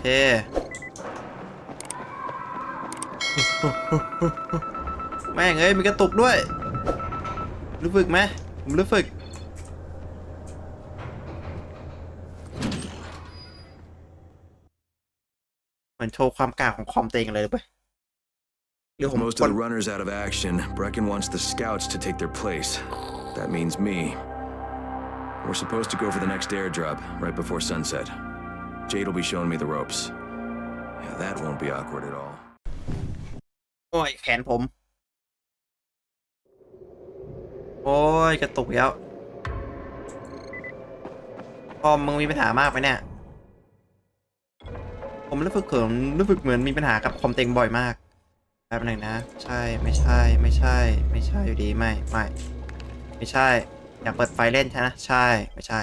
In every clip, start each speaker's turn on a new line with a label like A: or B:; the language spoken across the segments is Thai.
A: เค แม่งเอ้ยมีกระตุกด้วยรู้ฝึกไหมผมรู้ฝึก เหมือนโชว์ความกล้าของคอมเตงเลยเว้ยหรือ
B: With
A: ผม
B: most
A: ก
B: of
A: ด
B: the runners out of action, Brecken wants the scouts to take their place. That means me. We're supposed to go for the next airdrop right before sunset. Jade will be showing me the ropes. Yeah, that won't be awkward at all.
A: โอ้ย แขนผม โอ้ย กระตุกแล้วคอมมึงมีปัญหามากไหมเนี่ย ผมรู้สึกเขิมรู้สึกเหมือนมีปัญหากับคอมเต็งบ่อยมากแป๊บหนึ่งนะ ใช่ไม่ใช่ไม่ใช่ ไม่ใช่อยู่ดีไม่ไม่ ไม่ใช่ อยากเปิดไฟเล่นใช่ไหมใช่ไม่ใช่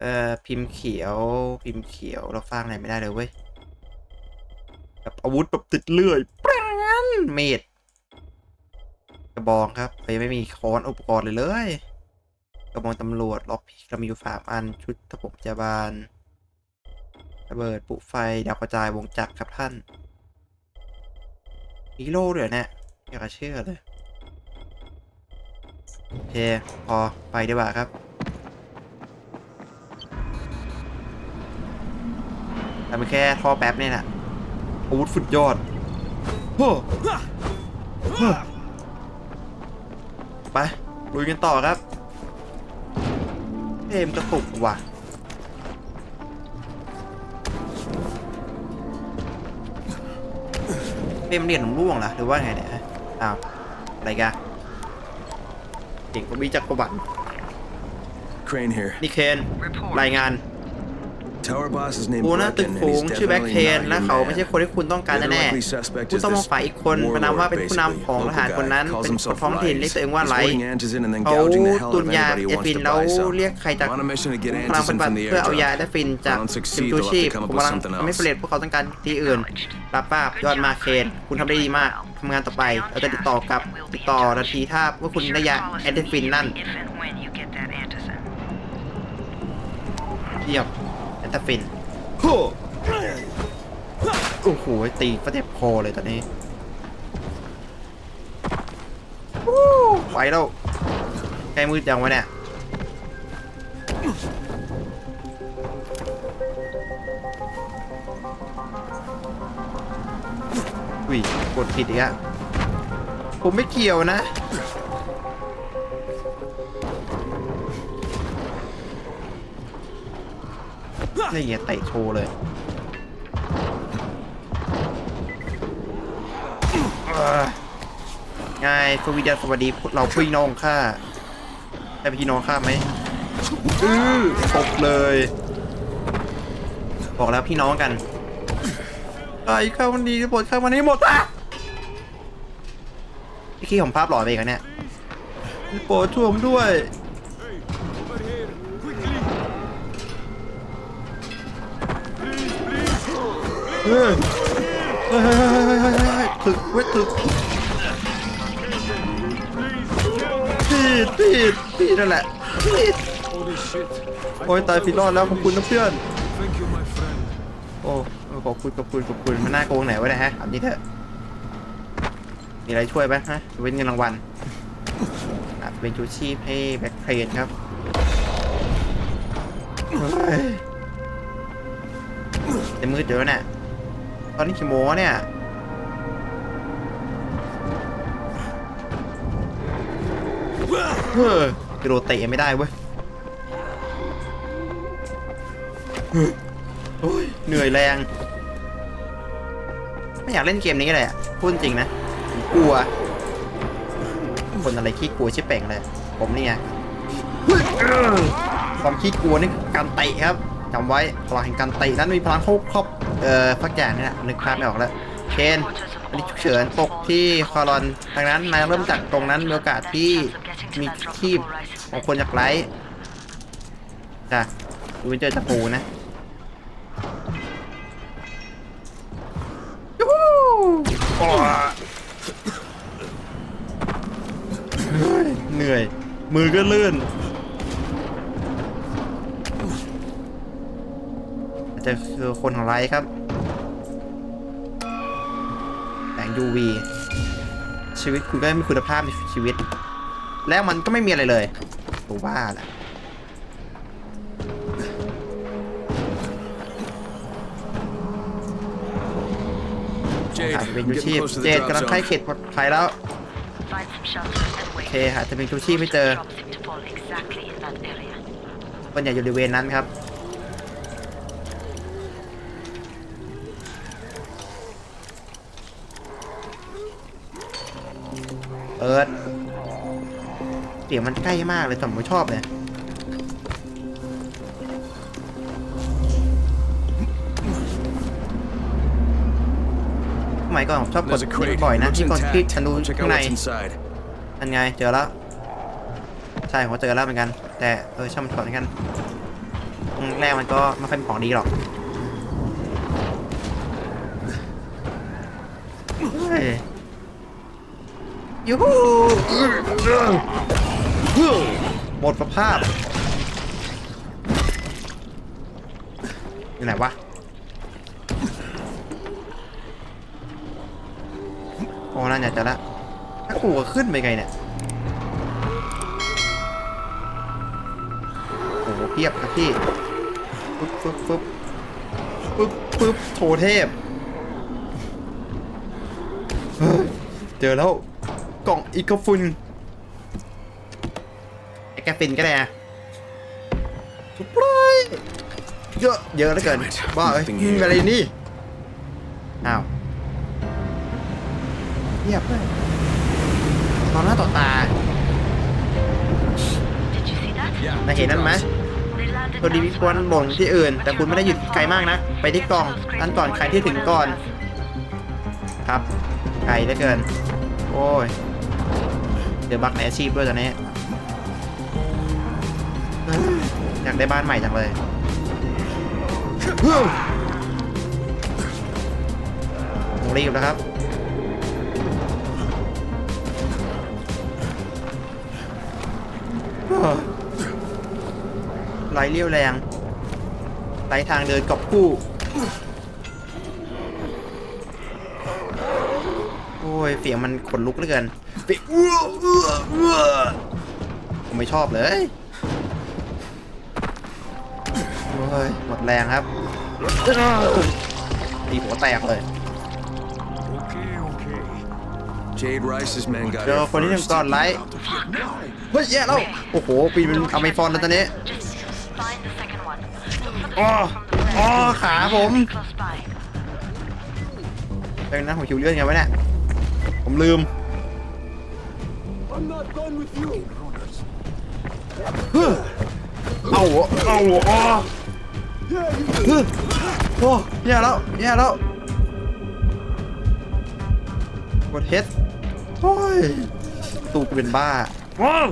A: เอ่อพิมพ์เขียวพิมพ์เขียวเราฟังอะไหนไม่ได้เลยเว้ยแบบอาวุธแบบติดเลื่อยปรังเมดกระบองครับไปไม่มีค้อนอุปกรณ์เลยเลยกระบองตำรวจล็อกพิกเรามีอยู่สามอันชุดทบพยาบาลระเบิดปุไฟดาวกระจายวงจักรครับท่านฮีโร่เลยเนี่ยอยากจะเชื่อเลยโอเคพอไปดีกว่าครับ ทำแค่ท่อแป๊บเนี่ยแหละอาวุธสุดยอดโอ้โหไปลุยกันต่อครับเอ็มกระตุกว่ะเฟรมเรียนผมร่วงเหรอหรือว่าไงเนี่ยอ้าวอะไรกันเก่งกว่ามีจักรวรรดิ
B: Crane here.
A: นี่เคนรายงาน
B: Tower boss is named
A: โอ้นะตึก
B: Brecken,
A: โข
B: and
A: ง
B: he's
A: ชื่อแบ็คเคน
B: definitely
A: และ
B: not
A: เขา
B: your
A: ไม่ใช่
B: man.
A: คนที่คุณต้องการ
B: The other
A: แน่
B: likely suspect
A: ผู้
B: is
A: ต้องสง
B: this
A: สัยอีกคนประนามว่าเป็นผู้นำของทหารคนนั้น
B: Calls
A: เป็นคน
B: himself
A: ท้องถิ่นเรียกตัวเองว่า
B: Rise.
A: ไร
B: He's holding Antizin and then
A: เขา
B: gouging the hell
A: ตุ
B: out
A: น
B: of
A: ยา
B: anybody
A: เอ
B: who wants
A: ฟิน
B: to
A: แล้ว
B: buy some.
A: เรียกใครจาก
B: On a mission to get
A: พลังปฏิ
B: Antizin
A: บัติ
B: from the
A: เพื่อเอายา
B: airdrop.
A: เอฟินจาก
B: If I don't
A: ทีม
B: succeed,
A: ชู
B: they'll
A: ชีพ
B: have to come
A: ผ
B: up
A: ม
B: with
A: กำลัง
B: something
A: ทำให้
B: else.
A: สำเร็จพวกเขาต้องการที่อื่นรับทราบยอดมาเคนคุณทำได้ดีมากทำงานต่อไปเราจะติดต่อกับติดต่อนาทีถ้าว่าคุณได้ยาแอนเดฟินนั่น
C: If and when you get that antizin.
A: เทียบ แอนเดฟินโอ้โหตีฟาเจ็บคอเลยตอนนี้วู้ไปแล้วใกล้มืดยังวะเนี่ยอุ้ยกดผิดอีกอะผมไม่เกี่ยวนะ นี่ไงเตะโชว์เลยเอ้อง่ายสวีเดนสวัสดีเราพี่น้องข้าใช่พี่น้องข้าไหมอื้อตกเลย บอกแล้วพี่น้องกันไอ้ข้ามันดีหมดข้ามันนี้หมดอะพี่ขี้ผมภาพหล่อไปกันเนี่ยโปรดช่วยผมด้วย เฮ้ยเฮ้ยเฮ้ยเฮ้ยเฮ้ยเฮ้ยถึกเว้ยถึกผิดผิดผิดนั่นแหละผิด
D: Holy shit.
A: โอ้ยตายผิดรอดแล้วขอบคุณนะเพื่อน
D: Thank you, my friend.
A: โอ้ขอบคุณขอบคุณขอบคุณมันน่าโกงไหนวะเนี่ยฮะถามจริงเถอะมีอะไรช่วยไหมฮะเว้นเงินรางวัลอะเป็นชูชีพให้แบ็คเพลนครับเฮ้ยเต็มมือเดี๋ยวเนี่ย ตอนนี้กี่โมงวะเนี่ย เฮ้ยกระโดดเตะไม่ได้เว้ยเฮ้ยโอ้ยเหนื่อยแรง ไม่อยากเล่นเกมนี้เลยอะพูดจริงนะกลัว คนอะไรขี้กลัวชิบเป่งเลย ผมนี่ไงเฮ้ยความขี้กลัวนี่การเตะครับ จำไว้พลังแห่งการตะนั้นมีพลังโคบครอบเอ่อพักอย่นี่แหละนึกภาพไม่ออกแล้วเคนอันนี้ฉุกเฉินตกที่คอรอนดังนั้นนายเริ่มจากตรงนั้นมีโอกาสที่มีทีบของคนจากไลท์จ้ะดูเป็นเจอจากปูนะยูฮูโอ้เฮ้ยเหนื่อย มือก็ลื่น มันจะคือคนของไรครับแสง UV ชีวิตคุณก็ไม่มีคุณภาพในชีวิต แล้วมันก็ไม่มีอะไรเลยผมว่าแหละ
B: Jade,
A: อาจจะเป็น
B: I'm
A: ยูชี
B: getting
A: พ
B: close to
A: เจ
B: the
A: น
B: drop
A: กำลังใกล้
B: zone.
A: เขตปลอดภัยแล้ว
C: Find some shelter and
A: โอ
C: wait.
A: เคอาจจะเป็นชูชีพไม่เจอ
C: Drops seem to fall exactly in that area.
A: คนใหญ่อยู่บริเวณนั้นครับ เอิร์ดเสียงมันใกล้มากเลยผมไม่ชอบเลยสมัยก่อนผมชอบกด
B: There's a
A: นี่
B: crate.
A: บ่อยนะ
B: Looks
A: ที่กดคลิก
B: intact.
A: ฉันดู
B: Check
A: ข้า
B: out
A: งใน
B: what's inside.
A: นั่นไงเจอแล้วใช่ผมก็เจอแล้วเหมือนกัน แต่เออช่างมันก่อนแล้วกันตรงแรกมันก็ไม่ค่อยเป็นของดีหรอกเฮ้ย ยูฮูหมดสภาพอยู่ไหนวะโอ้นั่นอยาจะละถ้ากูก็ขึ้นไปไงเนี่ยโอ้โหเพียบครับพี่ปึ๊บปึ๊บปึ๊บปึ๊บปึ๊บโทเทพ เจอแล้ว ล่องอีกฟุนไอ้แกฟินก็ได้อะสุดปลายเยอะเยอะเหลือเกิน
B: Damn it.
A: บ้าเอ้ย
B: Nothing
A: อืม
B: here.
A: อะไรนี่อ้าวเงียบเลยตอนหน้าต่อตา
C: Did you see that?
B: Yeah.
A: นายเห็นนั่นไหม
C: They landed
A: ตัวดีวิควรบ่นที่อื่น แต่คุณไม่ได้หยุดไกลมากนะ ไปที่กล่องนั่นก่อนใครที่ถึงก่อน ครับ ไกลเหลือเกิน โอ้ย เดี๋ยวบักในอาชีพด้วยตอนนี้เอ้ยอยากได้บ้านใหม่จังเลยผมรีบแล้วครับไหลเรี่ยวแรงไหลทางเดินกับคู่โอ้ยเสียงมันขนลุกเหลือเกิน เสียงอื้อเอื้อเอื้อผมไม่ชอบเลยโอ้ยหมดแรงครับตีหัวแตกเลย
B: Jade Rice's men got
A: เจอ
B: here
A: คนที่หนึ่ง
B: first.
A: ก่อนไลท์เฮ้ยแย่แล้ว โอ้โห ปีนเป็นอเมซอนแล้วตอนนี้
C: Just find the second one. Look for the
A: อ๋อ
C: signal from the
A: อ๋อ
C: left.
A: ขาผม
C: Close by.
A: เป็นนะผมคิวเลื่อนไงวะเนี่ย ผมลืม เอาวเอาวะอ๋อเฮ้ยโอ้แย่แล้วแย่แล้วกดเฮดโอ้ยตูกเป็นบ้าโอ้ย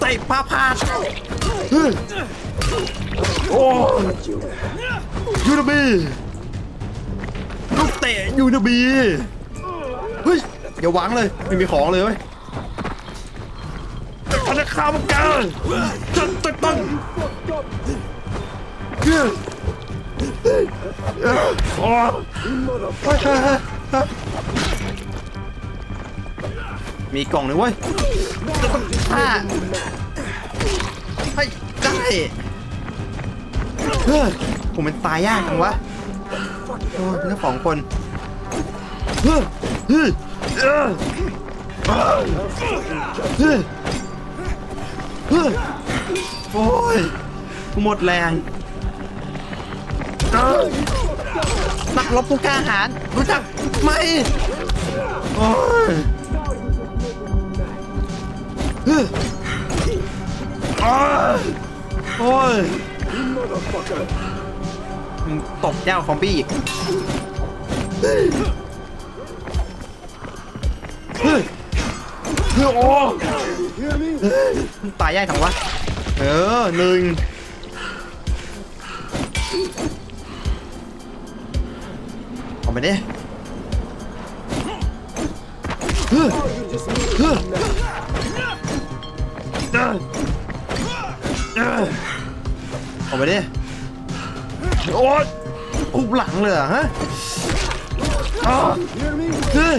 A: เตะปลาพาดฮ้ยโอ้ยยูนาบีลูกเตะยูนาบีเฮ้ยอย่าหวังเลยไม่มีของเลยเว้ย อันนี้ข้ามกันจัดตึกตังเฮ้ยเฮ้ยโอ้ยมีกล่องหนึ่งเว้ยจะต้องฆ่าให้ได้เฮ้ยผมเป็นตายยากจังวะโอ้ยเป็นแค่สองคนเฮ้ยเฮ้ยเฮ้ย โอ้ยกูหมดแรงเอ้ยนักรบผู้กล้าหาญรู้จักไหมโอ้ยโอ้ยโอ้ยมึงตบเจ้าคอมบี้อีกเฮ้ย เฮ้ยโอ้ตายยากจังวะ เออหนึ่งออกไปดิฮ้ยเฮ้ยเอ้ยเอ้ยออกไปดิโอ๊ยอุบหลังเลยเหรอฮะอ้าวเฮ้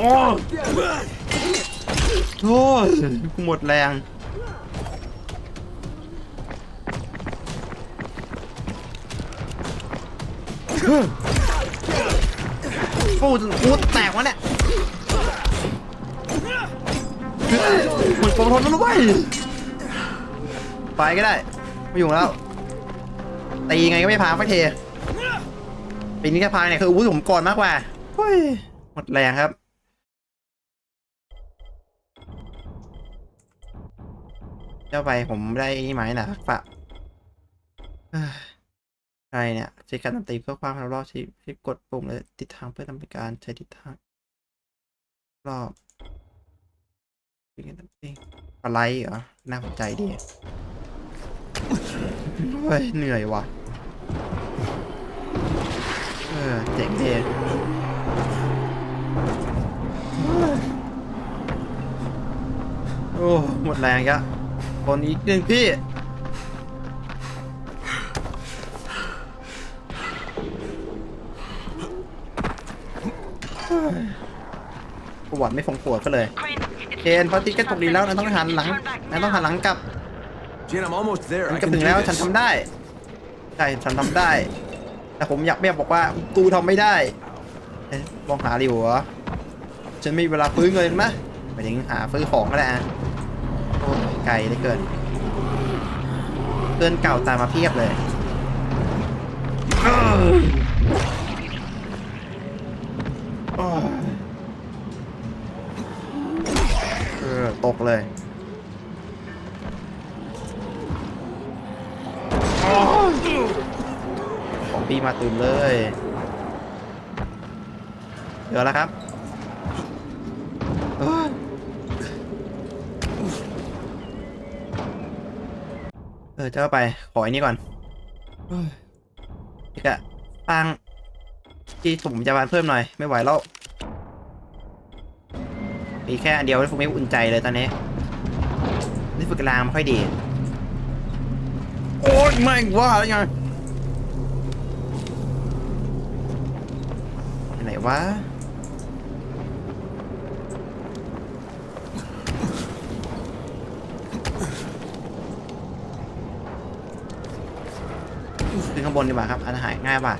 A: โอ้ยโอ้ยหมดแรง เฮ้ยปูดปูแตกวะเนี่ยหมดความทนแล้วนะเว้ยไปก็ได้ ไม่อยู่แล้วตีไงก็ไม่พาสักทีปีนี้แค่พาเนี่ยคืออาวุธผมก่อนมากกว่าหมดแรงครับเจ้าไปผมได้นี่ไหมนะฝะ เอ้ยอะไรเนี่ยใช้การดนตรีเพื่อความรอบใช้ใช้กดปุ่มและทิศทางเพื่อทำการใช้ทิศทางรอบเป็นการดนตรีอะไรเหรอน่าสนใจดีเฮ้ยเหนื่อยว่ะเออเจ๋งดีโอ้หมดแรงก็คนอีกหนึ่งพี่ ประวัติไม่ฟงปวดก็เลย
C: Crane, it's
A: เคนพอตีก็ตกดีแล้วนายต้องหันหลังนายต้องหันหลังกลับ
B: Jane, I'm almost there.
A: ฉัน
B: I
A: กลับ
B: can
A: ถึง
B: do
A: แล้ว
B: this.
A: ฉันทำได้ใช่ฉันทำได้ แต่ผมอยากไม่อยากบอกว่าตูทำไม่ได้เอ๊ะมองหาดิวเหรอฉันไม่มีเวลาฟื้นเงินนะหมายถึงหาซื้อของก็ได้อะโอ้ยไกลเหลือเกินเกินเก่าตามมาเพียบเลยเอ้อโอ้ยเออ ตกเลยของพี่มาตื่นเลยเดี๋ยวแล้วครับเออเจ้าไป ขอไอ้นี่ก่อนอีกอะตังที่ถุงพยาบาลเพิ่มหน่อย ไม่ไหวแล้ว มีแค่อันเดียวที่ผมไม่อุ่นใจเลยตอนนี้นี่ฝึกกลางไม่ค่อยดี โอ๊ยไม่งว่าแล้วไงไหนวะขึ้นข้างบนดีกว่าครับ อันหายง่ายกว่า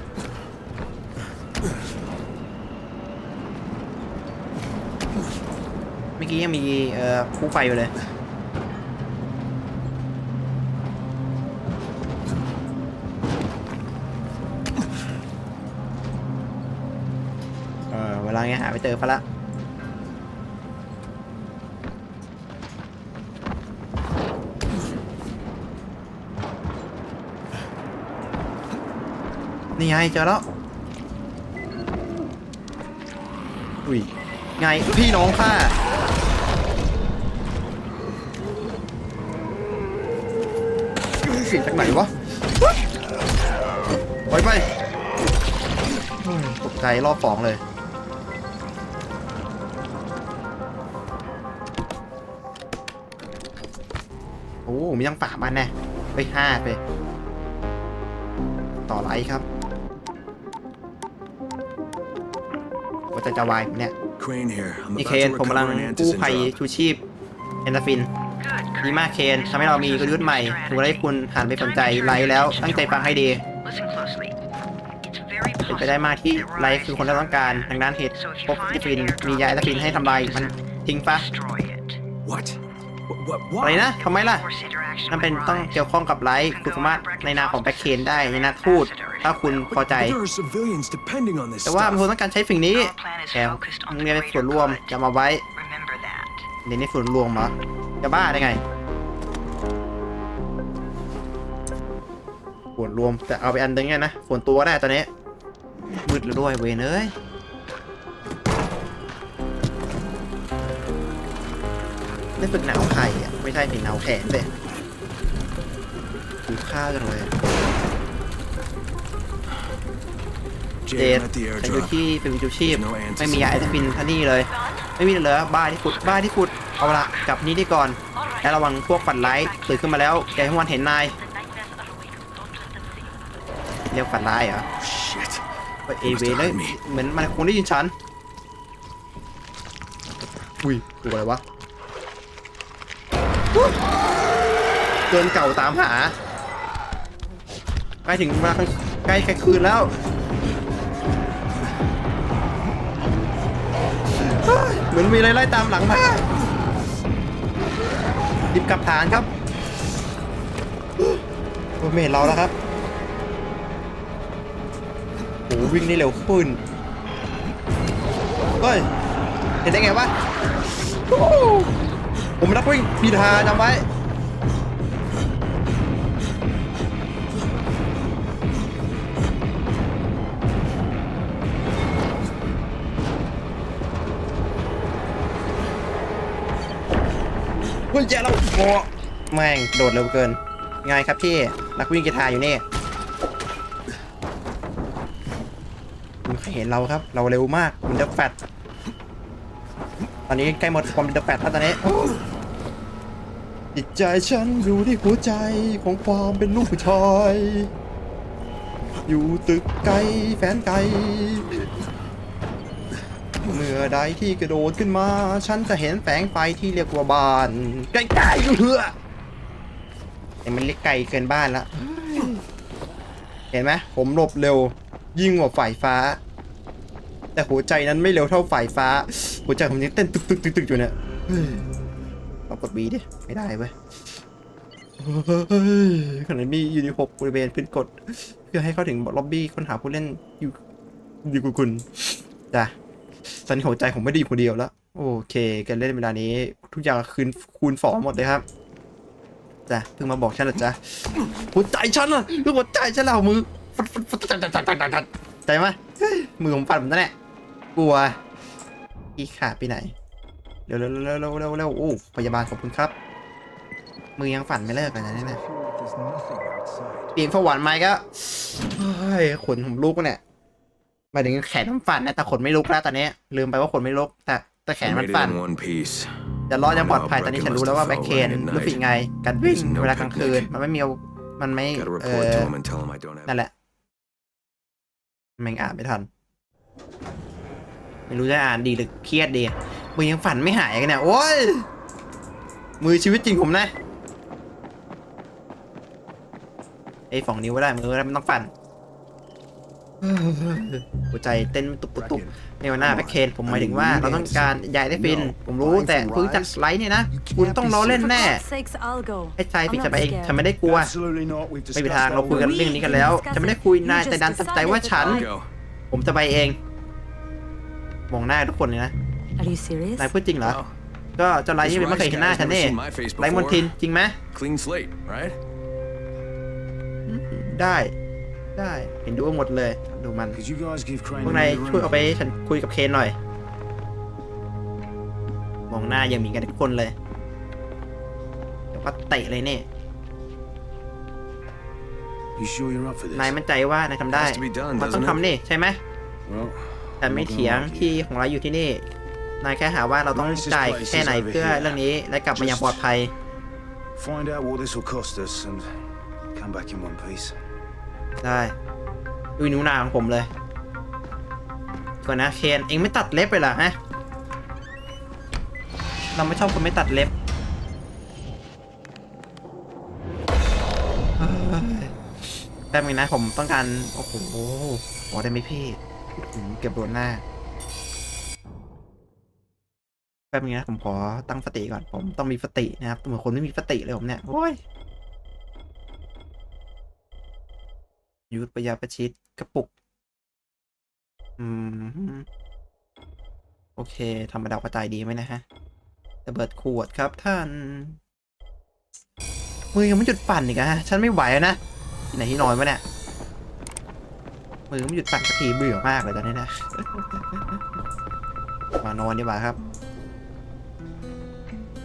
A: มื่อกี้ยังมีเอ่อคู่ไฟอยู่เลย เออเวลาเงี้ยหาไปเจอพะละนี่ไงเจอแล้ว อุ้ยไงพี่น้องข้า สียงจากไหนวะไปไปตกใจรอบสองเลย โอ้มียังฝามันแน่ไปห้าไป ต่อไลค์ครับว่าจะจะวายเนี่ย นี่เคนผมกำลังกู้ภัยชูชีพเอนดาฟิน ดีมากเคนทำให้เรามีกลยุทธ์ใหม่ถือว่าให้คุณหันไปสนใจไลค์แล้วตั้งใจฟังให้ดี
C: Listen closely. It's very
A: เป็นไปได้มากที่ไลค์คือคนที่เราต้องการทางด้านเหตุพบเอนดาฟินมียาเอนดาฟินให้ทำลายมันทิ้งปะ
C: Destroy it.
B: What? What? What?
A: อะไร
B: Why?
A: นะทำไมล่ะ
C: Force interaction
A: นั่น
C: with
A: เป็นต้อง
C: Rise.
A: เกี่ยวข้องกับไลค์คุณสามารถในนามของแบ็คเคนได้ในนามทูตถ้าคุณพอใจ
B: But there are civilians depending on this
A: แต่ว่ามันคง
B: stuff.
A: ต้องการใช้สิ่งนี้แถมมึงเรียนเป็นส่วนรวมจะมาไว้
C: Remember that.
A: เรียนในส่วนรวมเหรอจะบ้าได้ไง ส่วนรวมแต่เอาไปอันนึงไงนะส่วนตัวได้ตอนนี้มืดแล้วด้วยเวนเอ้ยได้ฝึกหนาวไข่อะไม่ใช่ถึงหนาวแขนเลยดูข้าวจังเลยเจ
B: Jade,
A: ด
B: I'm at the
A: ฉันอยู่
B: airdrop.
A: ที่เป็นวิจูชีพ
B: No answers
A: ไม่มียาไอสปินท่านี่เลย ไม่มีเลยบ้าที่ขุดบ้าที่ขุดเอาละกลับนี้ดีก่อนและระวังพวกฝันร้ายตื่นขึ้นมาแล้วแกให้วันเห็นนาย เรียกฝันร้ายเหรอ
B: Shit.
A: ไปเอเวเลยเหมือนมันคงได้ยินฉัน อุ้ยตัวอะไรวะเกินเก่าตามหา ใกล้ถึงเวลากลางใกล้กลางคืนแล้วเหมือนมีอะไรไล่ตามหลังมารีบกลับฐานครับโอ้ยไม่เห็นเราแล้วครับโอ้ วิ่งได้เร็วขึ้นเฮ้ยเห็นได้ไงวะผมนักวิ่งพีทาจำไว้เฮ้ยแย่แล้วโอ้แม่งโดดเร็วเกิน ไงครับพี่ นักวิ่งกีฬาอยู่นี่ เห็นเราครับ เราเร็วมากมันเดอะแฟตตอนนี้ใกล้หมดความเป็นเดอะแฟตแล้วตอนนี้จิตใจฉันอยู่ที่หัวใจของความเป็นลูกผู้ชายอยู่ตึกไกลแฟนไกล เมื่อใดที่กระโดดขึ้นมา ฉันจะเห็นแสงไฟที่เรียกว่าบ้าน ใกล้ๆเหือแต่มันเล็กไกลเกินบ้านละ เห็นไหมผมหลบเร็ว ยิ่งกว่าฝ่ายฟ้า แต่หัวใจนั้นไม่เร็วเท่าฝ่ายฟ้า หัวใจผมยังเต้นตึกตึกตึกตึกอยู่เนี่ยเฮ้องกดบีดิ ไม่ได้เว้ยขณะนี้ยูนิหกบริเวณพื้นกด เพื่อให้เข้าถึงล็อบบี้ค้นหาผู้เล่นอยู่อยู่กับคุณจ้ะตอนนี้หัวใจผมไม่ได้อยู่คนเดียวแล้ว โอเคการเล่นเวลานี้ ทุกอย่างคืนคูณฝอหมดเลยครับจ้ะเพิ่งมาบอกฉันหรอจ๊ะหัวใจฉันอะหัวใจฉันเรามือฟัดฟัดฟัดตัดตัดใจไหมมือผมปั่นผมนั่นแหละ กลัว อีขาไปไหน เร็วเร็วเร็วเร็วเร็วเร็วโอ้พยาบาลขอบคุณครับ มือยังฝันไม่เลิกเลยนะเนี่ยเปลี่ยนฝหวานไหมก็เฮ้ยขนผมลุกเนี่ยหมายถึงแขนมันฝันนะแต่ขนไม่ลุกแล้วตอนนี้ ลืมไปว่าขนไม่ลุกแต่แต่แขน
B: We
A: มัน
B: made it
A: ฝัน
B: in one piece.
A: จะรอดยังปลอดภัยตอนนี้ฉันรู้แล้วว่าแบ็คเคนรู้สึกไงการวิ่งเวลากลางคืนมันไม่มีมันไม่
B: Gotta
A: เอ
B: report
A: อ
B: to him and tell him I don't have.
A: นั่นแหละแม่งอ่านไม่ทัน ไม่รู้จะอ่านดีหรือเครียดดีมือยังฝันไม่หายกันเนี่ยโอ้ยมือชีวิตจริงผมนะไอ้สองนิ้วก็ได้มือแล้วมันต้องฝันหัวใจเต้นตุบตุบตุบในวันหน้าแบ็คเคนผมหมายถึงว่าเราต้องการยายได้ฟิน ผมรู้แต่เพิ่งจะไลท์เนี่ยนะ คุณต้องล้อเล่น
D: For
A: แน่
D: God's sakes, I'll go.
A: ไอ้ใจผิด
D: I'm
A: จะ
D: not
A: ไปเอง
D: scared.
A: ฉันไม่ได้กลัว
E: Absolutely not. We've
A: ไม่มี
E: discussed
A: ทางเราคุยกัน
E: that
A: เรื่องนี้กันแล้ว จะไม่ได้คุยนายแต่ดันตัดใจว่าฉัน
B: Go.
A: ผมจะไปเอง มองหน้าทุกคนเลยนะ
D: Are you serious?
A: นายพูดจริงเหรอ
B: Wow.
A: ก็เจ้าไลท์นี่เป็นไม่เคยเห็นหน้าฉันนี่
B: Never seen my face
A: ไลท์มน
B: before.
A: ทินจริงไหม
B: Clean slate, right?
A: ได้ ได้เห็นดูหมดเลย ดูมัน
E: Could you guys give Crane
A: พวก
E: a
A: นาย
E: minute
A: ช่วย
E: room?
A: เอาไปให้ฉันคุยกับเคนหน่อย มองหน้ายังมีกันทุกคนเลยเดี๋ยวก็เตะเลยเนี่ย
E: You sure you're up for this?
A: นายมั่นใจว่านายทำได้
B: Has to be done,
A: มันต้อง
B: doesn't it?
A: ทำนี่ใช่ไหม
E: Well,
A: แต่ไม่เถียงที่ของเราอยู่ที่นี่ นายแค่หาว่าเราต้องจ่ายแค่ไหนเพื่อเรื่องนี้และกลับมาอย่างปลอดภัย
E: find out what this will cost us and come back in one piece.
A: ได้ดูนิ้วหนาของผมเลย ก่อนนะเคนเองไม่ตัดเล็บไปเหรอฮะ เราไม่ชอบคนไม่ตัดเล็บเฮ้ยแป๊บนึงนะผมต้องการ โอ้โหขอได้ไหมพี่ อื้อหือเก็บโดนหน้า แป๊บนึงนะผมขอตั้งสติก่อน ผมต้องมีสตินะครับเหมือนคนไม่มีสติเลยผมเนี่ย โอ้ยยุทธปยาประชิดกระปุก อืม โอเคธรรมดากระจายดีไหมนะฮะระเบิดขวดครับท่าน มือยังไม่หยุดปั่นอีกอะฮะฉันไม่ไหวแล้วนะที่ไหนที่นอนวะเนี่ย มือไม่หยุดปั่นสักทีเบื่อมากเลยตอนนี้นะ มานอนดีกว่าครับ